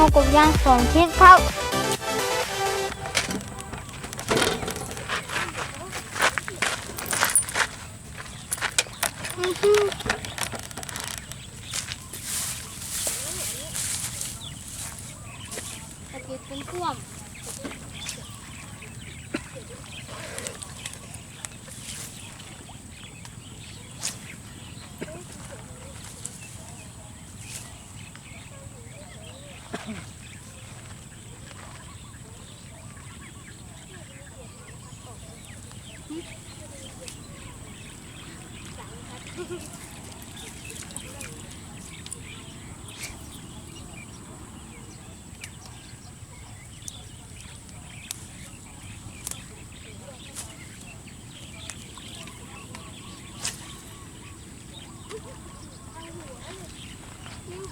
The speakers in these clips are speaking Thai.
งูกบยางสองชิ้นครับเป็นท่วม ใ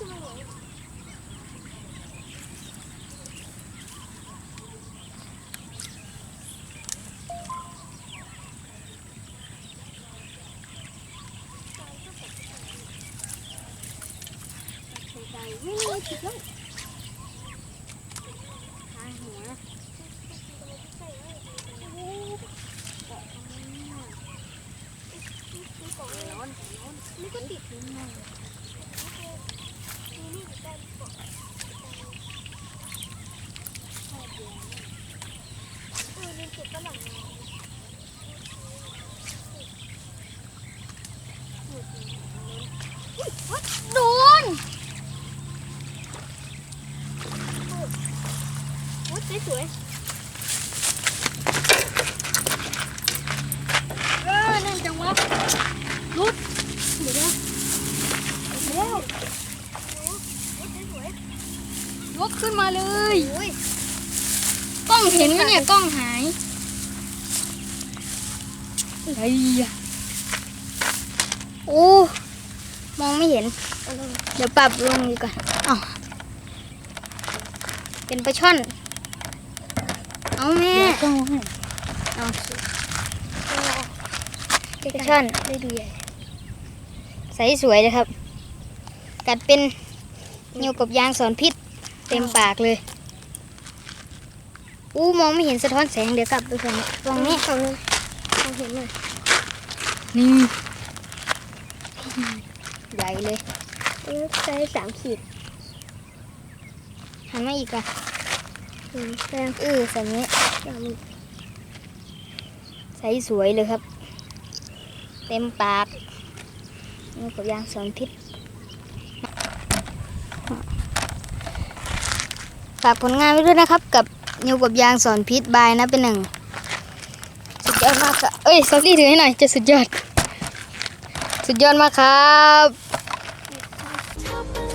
จ ไม่มีผิดแล้วหาหัวร้อนร้อนนี่ก็ติดนิดหน่อยโโอ้ยสวยเออนั่นจังวะรุดเดี๋ยวนะเดี๋ยวยกขึ้นมาเลยกล้องเห็นไหมเนี่ยกล้องหายไอ้ยะโอ้มองไม่เห็น เดี๋ยวปรับลงดีกว่าอ้าวเป็นปลาช่อน เอาแม่ก้องให้เอาปลาช่อนได้ดูใหญ่ใสสวยเลยครับ กัดเป็นนิ้วกับยางสอนพิษ เต็มปากเลย อู้มองไม่เห็นสะท้อนแสงเดี๋ยวกลับไปฝั่งนี้ฝั่งนี้ฝั่งนึงมองเห็นหน่อยนี่ใหญ่เลยใช้สามขีดหันมาอีกอะ อืมแรงเออแบบนี้สามใสสวยเลยครับ เต็มปากนิ้วกับยางสอนพิษฝากผลงานไว้ด้วยนะครับ กับนิ้วกับยางสอนพิษบายนะเป็นหนึ่งสุดยอดมากครับเอ้ยซอรี่ถือให้หน่อยจะสุดยอด สุดยอดมากครับ Top of